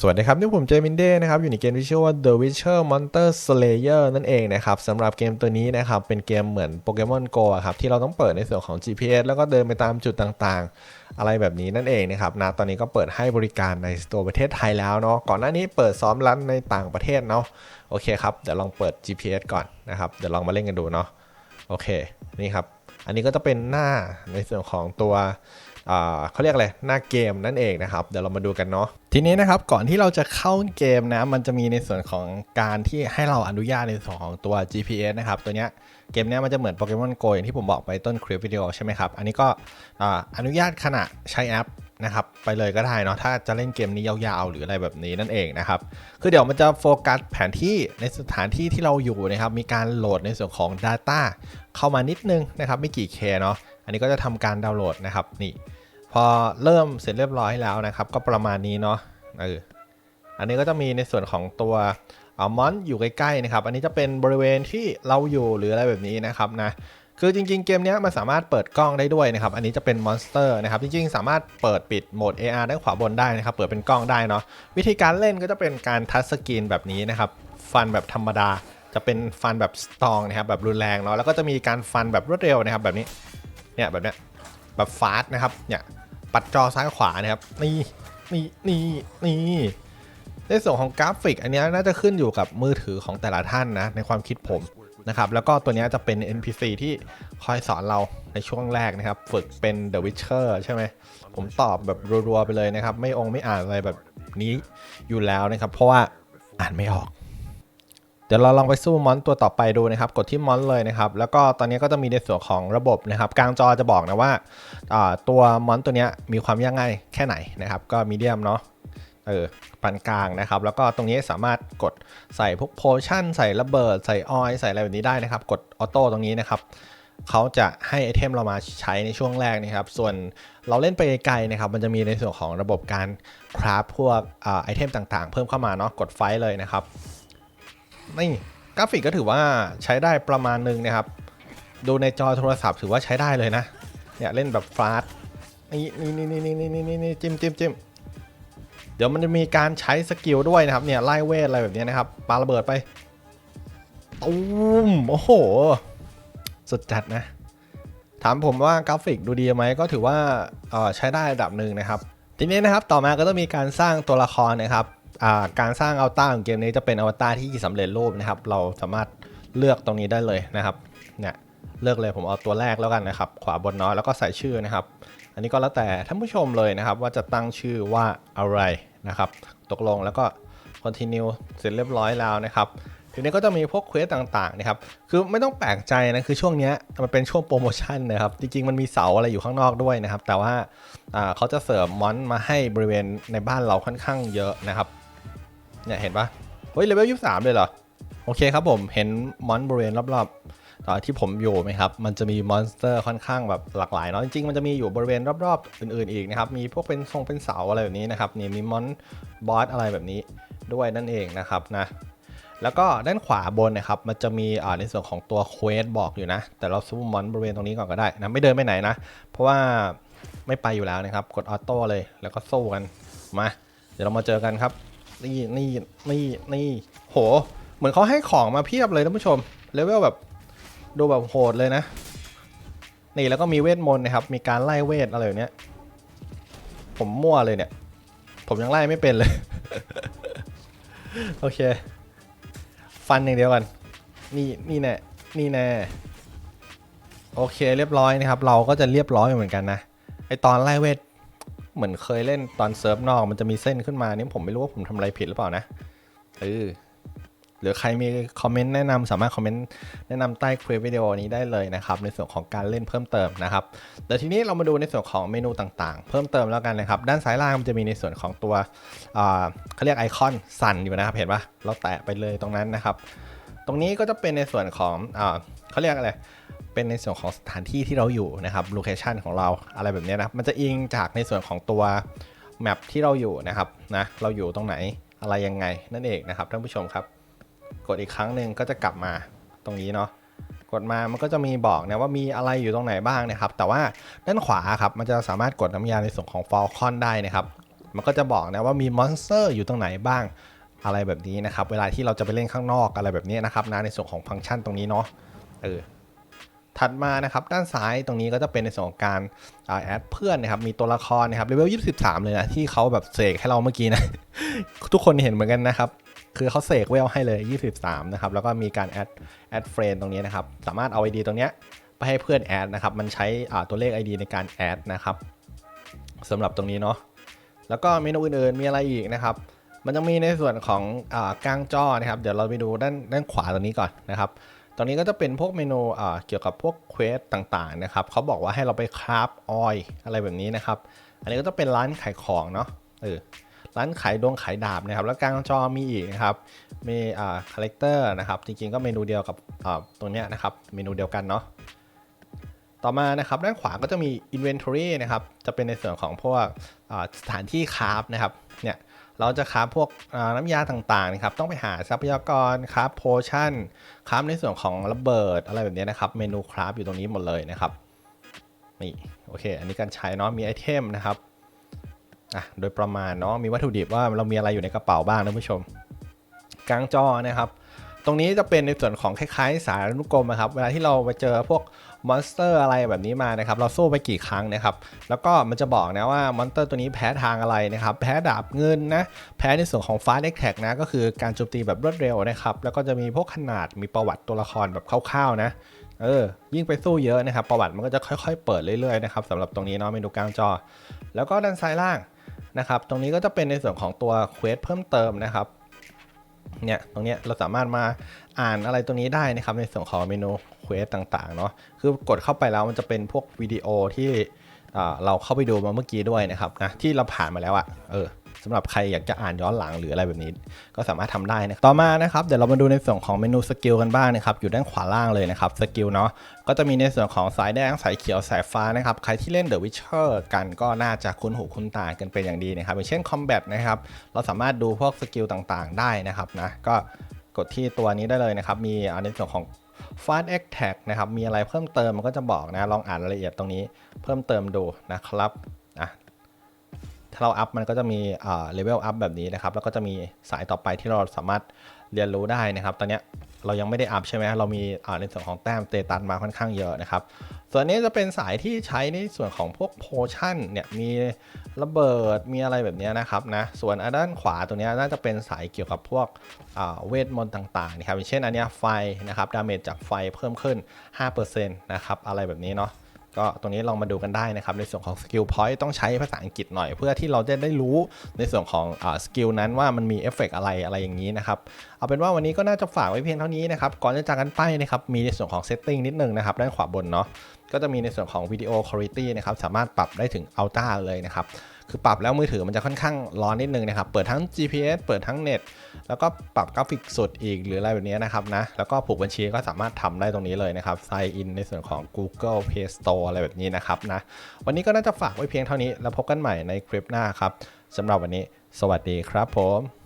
สวัสดีครับนี่ผมเจมินเด้นะครับ อยู่ในเกมที่ชื่อว่า The Witcher Monster Slayer นั่นเองนะครับสำหรับเกมตัวนี้นะครับ เป็นเกมเหมือนโปเกมอนโกครับ ที่เราต้องเปิดในส่วนของ GPS แล้วก็เดินไปตามจุดต่างๆ อะไรแบบนี้นั่นเองนะครับนะตอนนี้ก็เปิดให้บริการในตัวประเทศไทยแล้วเนาะก่อนหน้านี้เปิดซ้อมรันในต่างประเทศเนาะโอเคครับเดี๋ยวลองเปิด GPS ก่อนนะครับเดี๋ยวลองมาเล่นกันดูเนาะโอเคนี่ครับอันนี้ก็จะเป็นหน้าในส่วนของตัว เขาเรียกอะไรหน้าเกมนั่นเองนะครับ เดี๋ยวเรามาดูกันเนาะทีนี้นะครับก่อนที่เราจะเข้าเกมนะมันจะมีในส่วนของการที่ให้เราอนุญาตในส่วนของตัว GPS นะครับตัวเนี้ยเกมนี้มันจะเหมือนโปเกมอนโกอย่างที่ผมบอกไปต้นคลิปวิดีโอใช่ไหมครับ อันนี้ก็อนุญาตขณะใช้แอปนะครับไปเลยก็ได้เนาะถ้าจะเล่นเกมนี้ยาวๆ หรืออะไรแบบนี้นั่นเองนะครับ คือเดี๋ยวมันจะโฟกัสแผนที่ในสถานที่ที่เราอยู่นะครับ มีการโหลดในส่วนของ Data เข้ามานิดนึงนะครับ ไม่กี่เคเนาะอันนี้ก็จะทำการดาวน์โหลดนะครับนี่ พอเริ่มเสร็จเรียบร้อยแล้วนะครับ ก็ประมาณนี้เนาะเอออันนี้ก็จะมีในส่วนของตัวอมอนอยู่ใกล้ๆนะครับ อันนี้จะเป็นบริเวณที่เราอยู่หรืออะไรแบบนี้นะครับนะคือจริงๆ เกมนี้มันสามารถเปิดกล้องได้ด้วยนะครับ อันนี้จะเป็นมอนสเตอร์นะครับ จริงๆ สามารถเปิดปิดโหมด AR ด้านขวาบนได้นะครับ เปิดเป็นกล้องได้เนาะ วิธีการเล่นก็จะเป็นการทัชสกรีนแบบนี้นะครับ ฟันแบบธรรมดา จะเป็นฟันแบบสตองนะครับ แบบรุนแรงเนาะ แล้วก็จะมีการฟันแบบรวดเร็วนะครับ แบบนี้ เนี่ยแบบเนี้ย แบบฟาสต์นะครับ เนี่ย ปัดจอซ้ายขวานะครับนี่นี่นี่นี่ในส่วนของกราฟิก อันนี้น่าจะขึ้นอยู่กับมือถือของแต่ละท่านนะในความคิดผมนะครับแล้วก็ตัวนี้จะเป็น NPC ที่คอยสอนเราในช่วงแรกนะครับ ฝึกเป็น The Witcher ใช่ไหมผมตอบแบบรัวๆไปเลยนะครับ ไม่องไม่อ่านอะไรแบบนี้อยู่แล้วนะครับ เพราะว่าอ่านไม่ออก เดี๋ยวเราลองไปสู้มอนตัวต่อไปดูนะครับ กดที่มอนเลยนะครับ แล้วก็ตอนนี้ก็จะมีในส่วนของระบบนะครับ กลางจอจะบอกนะว่าตัวมอนตัวนี้มีความยากง่ายแค่ไหนนะครับ ก็มีเดียมเนาะเออปานกลางนะครับ แล้วก็ตรงนี้สามารถกดใส่พวกโพชั่น ใส่ระเบิด ใส่ออยใส่อะไรแบบนี้ได้นะครับ กดออโต้ตรงนี้นะครับเขาจะให้ไอเทมเรามาใช้ในช่วงแรกนะครับ ส่วนเราเล่นไปไกลนะครับ มันจะมีในส่วนของระบบการคราฟพวกไอเทมต่างๆ เพิ่มเข้ามาเนาะกดไฟเลยนะครับ นี่กราฟิกก็ถือว่าใช้ได้ประมาณนึงนะครับ ดูในจอโทรศัพท์ถือว่าใช้ได้เลยนะ เนี่ยเล่นแบบฟาสนี่นี่นี่นี่นี่นี่นี่นี่จิ้มจิ้มจิ้มเดี๋ยวมันจะมีการใช้สกิลด้วยนะครับ เนี่ยไล่เวทอะไรแบบนี้นะครับปาระเบิดไปตุ้มโอ้โห สุดจัดนะ ถามผมว่ากราฟิกดูดีไหมก็ถือว่าใช้ได้ระดับหนึ่งนะครับ ทีนี้นะครับต่อมาก็ต้องมีการสร้างตัวละครนะครับ การสร้างอัลต้าของเกมนี้จะเป็นอัลต้าที่สำเร็จรูปนะครับ เราสามารถเลือกตรงนี้ได้เลยนะครับเนี่ยเลือกเลยผมเอาตัวแรกแล้วกันนะครับ ขวาบนน้อยแล้วก็ใส่ชื่อนะครับ อันนี้ก็แล้วแต่ท่านผู้ชมเลยนะครับ ว่าจะตั้งชื่อว่าอะไรนะครับ ตกลงแล้วก็ continue เสร็จเรียบร้อยแล้วนะครับทีนี้ก็จะมีพวกเควสต่างๆนะครับ คือไม่ต้องแปลกใจนะ คือช่วงนี้มันเป็นช่วงโปรโมชั่นนะครับ จริงๆ มันมีเสาอะไรอยู่ข้างนอกด้วยนะครับ แต่ว่าเขาจะเสริมมอนมาให้บริเวณในบ้านเราค่อนข้างเยอะนะครับ เนี่ยเห็นปะเฮ้ยเลเวลยี่สามเลยเหรอ โอเคครับผมเห็นมอนบริเวณรอบๆตอนที่ผมอยู่ไหมครับ มันจะมีมอนสเตอร์ค่อนข้างแบบหลากหลายเนาะจริงๆมันจะมีอยู่บริเวณรอบๆ อื่นๆอีกนะครับมีพวกเป็นทรงเป็นเสาอะไรแบบนี้นะครับนี่มีมอนบอสอะไรแบบนี้ด้วยนั่นเองนะครับนะแล้วก็ด้านขวาบนนะครับมันจะมีอ่าในส่วนของตัวเควสบอกอยู่นะ แต่เราสู้มอนบริเวณตรงนี้ก่อนก็ได้นะไม่เดินไปไหนนะ เพราะว่าไม่ไปอยู่แล้วนะครับ กดออโต้เลยแล้วก็สู้กันมา เดี๋ยวเรามาเจอกันครับ นี่นี่นี่นี่โห เหมือนเขาให้ของมาเพียบเลยท่านผู้ชมเลเวลแบบดูแบบโหดเลยนะ นี่แล้วก็มีเวทมนต์นะครับ มีการไล่เวทอะไรอย่างเนี้ย ผมมั่วเลยเนี่ย ผมยังไล่ไม่เป็นเลย โอเค ฟันอย่างเดียวกัน นี่นี่แน่นี่แน่โอเคเรียบร้อยนะครับ เราก็จะเรียบร้อยเหมือนกันนะไอตอนไล่เวท เหมือนเคยเล่นตอนเซิร์ฟนอกมันจะมีเส้นขึ้นมานี่ผมไม่รู้ว่าผมทำอะไรผิดหรือเปล่านะเออหรือใครมีคอมเมนต์แนะนำสามารถคอมเมนต์แนะนำใต้คลิปวิดีโอนี้ได้เลยนะครับ ในส่วนของการเล่นเพิ่มเติมนะครับแต่ทีนี้เรามาดูในส่วนของเมนูต่างๆ เพิ่มเติมแล้วกันนะครับ ด้านซ้ายล่างมันจะมีในส่วนของตัวเขาเรียกไอคอนสั่นอยู่นะครับเห็นปะเราแตะไปเลยตรงนั้นนะครับ ตรงนี้ก็จะเป็นในส่วนของเขาเรียกอะไร เป็นในส่วนของสถานที่ที่เราอยู่นะครับโลเคชันของเราอะไรแบบนี้นะมันจะอิงจากในส่วนของตัวแมปที่เราอยู่นะครับนะเราอยู่ตรงไหนอะไรยังไงนั่นเองนะครับท่านผู้ชมครับ กดอีกครั้งหนึ่งก็จะกลับมาตรงนี้เนาะกดมามันก็จะมีบอกนะว่ามีอะไรอยู่ตรงไหนบ้างนะครับ แต่ว่าด้านขวาครับมันจะสามารถกดน้ำยาในส่วนของฟอลคอนได้นะครับ มันก็จะบอกนะว่ามีมอนสเตอร์อยู่ตรงไหนบ้างอะไรแบบนี้นะครับ เวลาที่เราจะไปเล่นข้างนอกอะไรแบบนี้นะครับนะในส่วนของฟังก์ชันตรงนี้เนาะเออ ถัดมานะครับด้านซ้ายตรงนี้ก็จะเป็นในส่วนของการแอดเพื่อนนะครับมีตัวละครนะครับเลเวล23 เลยนะที่เขาแบบเสกให้เราเมื่อกี้นะ ทุกคนเห็นเหมือนกันนะครับคือเขาเสกเวลให้เลย 23 นะครับ แล้วก็มีการแอดแอดเฟรนตรงนี้นะครับ สามารถเอา ID ตรงเนี้ยไปให้เพื่อนแอดนะครับ มันใช้ตัวเลข ID ในการแอดนะครับสำหรับตรงนี้เนาะ แล้วก็เมนูอื่นๆ มีอะไรอีกนะครับ มันจะมีในส่วนของอกลางจอนะครับ เดี๋ยวเราไปดูด้านด้านขวาตรงนี้ก่อนนะครับ ตรงนี้ก็จะเป็นพวกเมนูเกี่ยวกับพวกเควสต่างๆนะครับเขาบอกว่าให้เราไปคราฟออยอะไรแบบนี้นะครับ อันนี้ก็จะเป็นร้านขายของเนาะเออร้านขายดวงขายดาบนะครับ แล้วกลางจอมีอีกนะครับ มีอ่าคาแรคเตอร์นะครับ จริงๆก็เมนูเดียวกับอ่าตรงเนี้ยนะครับ เมนูเดียวกันเนาะ ต่อมานะครับด้านขวาก็จะมี Inventory นะครับ จะเป็นในส่วนของพวกสถานที่คราฟนะครับ เนี่ย เราจะคราพวกน้ำยาต่างๆนะครับต้องไปหาทรัพยากรคราฟโพชั่นคราฟในส่วนของระเบิดอะไรแบบนี้นะครับเมนูคราฟอยู่ตรงนี้หมดเลยนะครับนี่โอเค อันนี้การใช้เนาะมีไอเทมนะครับอะโดยประมาณเนาะมีวัตถุดิบว่าเรามีอะไรอยู่ในกระเป๋าบ้างนะผู้ชม กลางจอนะครับ ตรงนี้จะเป็นในส่วนของคล้ายๆสารนุกรมนะครับ เวลาที่เราไปเจอพวก มอนสเตอร์อะไรแบบนี้มานะครับ เราสู้ไปกี่ครั้งนะครับ แล้วก็มันจะบอกนะว่ามอนสเตอร์ตัวนี้แพ้ทางอะไรนะครับ แพ้ดาบเงินนะ แพ้ในส่วนของฟ้าเด็กแท็กนะ ก็คือการโจมตีแบบรวดเร็วนะครับ แล้วก็จะมีพวกขนาด มีประวัติตัวละครแบบคร่าวๆนะเออ ยิ่งไปสู้เยอะนะครับ ประวัติมันก็จะค่อยๆ เปิดเรื่อยๆนะครับสำหรับตรงนี้เนาะเมนูกลางจอ แล้วก็ด้านซ้ายล่างนะครับ ตรงนี้ก็จะเป็นในส่วนของตัวเควสเพิ่มเติมนะครับ เนี่ยตรงเนี้ยเราสามารถมาอ่านอะไรตรงนี้ได้นะครับในส่วนของเมนูเควสต่างๆเนาะคือกดเข้าไปแล้วมันจะเป็นพวกวิดีโอที่เราเข้าไปดูมาเมื่อกี้ด้วยนะครับนะที่เราผ่านมาแล้วอะเออ สำหรับใครอยากจะอ่านย้อนหลังหรืออะไรแบบนี้ ก็สามารถทำได้นะต่อมานะครับเดี๋ยวเรามาดูในส่วนของเมนูสกิลกันบ้างนะครับอยู่ด้านขวาล่างเลยนะครับสกิลเนาะก็จะมีในส่วนของสายแดงสายเขียวสายฟ้านะครับใครที่เล่น The Witcher กันก็น่าจะคุ้นหูคุ้นตากันเป็นอย่างดีนะครับอย่างเช่น Combat นะครับเราสามารถดูพวกสกิลต่างๆ ได้นะครับนะก็กดที่ตัวนี้ได้เลยนะครับมีในส่วนของ Fast Attack นะครับมีอะไรเพิ่มเติมมันก็จะบอกนะลองอ่านรายละเอียดตรงนี้เพิ่มเติมดูนะครับ ถ้าเราอัพมันก็จะมีเลเวลอัพแบบนี้นะครับ แล้วก็จะมีสายต่อไปที่เราสามารถเรียนรู้ได้นะครับ ตอนนี้เรายังไม่ได้อัพใช่ไหมเรามีอ่าในส่วนของแต้มเตตันมาค่อนข้างเยอะนะครับ ส่วนนี้จะเป็นสายที่ใช้ในส่วนของพวกโพชั่นเนี่ยมีระเบิดมีอะไรแบบนี้นะครับนะ ส่วนอันด้านขวาตัวนี้น่าจะเป็นสายเกี่ยวกับพวกเวทมนต์ต่างๆนะครับอย่างเช่นอันนี้ไฟนะครับดาเมจจากไฟเพิ่มขึ้น 5%นะครับอะไรแบบนี้เนาะ ก็ตรงนี้ลองมาดูกันได้นะครับ ในส่วนของสกิลพอยต์ต้องใช้ภาษาอังกฤษหน่อย เพื่อที่เราจะได้รู้ในส่วนของสกิลนั้นว่ามันมีเอฟเฟกอะไรอะไรอย่างนี้นะครับ เอาเป็นว่าวันนี้ก็น่าจะฝากไว้เพียงเท่านี้นะครับ ก่อนจะจากกันไปนะครับ มีในส่วนของเซตติ้งนิดนึงนะครับด้านขวาบนเนาะก็จะมีในส่วนของวิดีโอคุณภาพนะครับสามารถปรับได้ถึงอัลต้าเลยนะครับคือปรับแล้วมือถือมันจะค่อนข้างร้อนนิดนึงนะครับ เปิดทั้ง GPS เปิดทั้งเน็ต แล้วก็ปรับกราฟิกสุดอีกหรืออะไรแบบนี้นะครับนะ แล้วก็ผูกบัญชีก็สามารถทำได้ตรงนี้เลยนะครับ sign in ในส่วนของ Google Play Store อะไรแบบนี้นะครับนะ วันนี้ก็น่าจะฝากไว้เพียงเท่านี้ แล้วพบกันใหม่ในคลิปหน้าครับสำหรับวันนี้ สวัสดีครับผม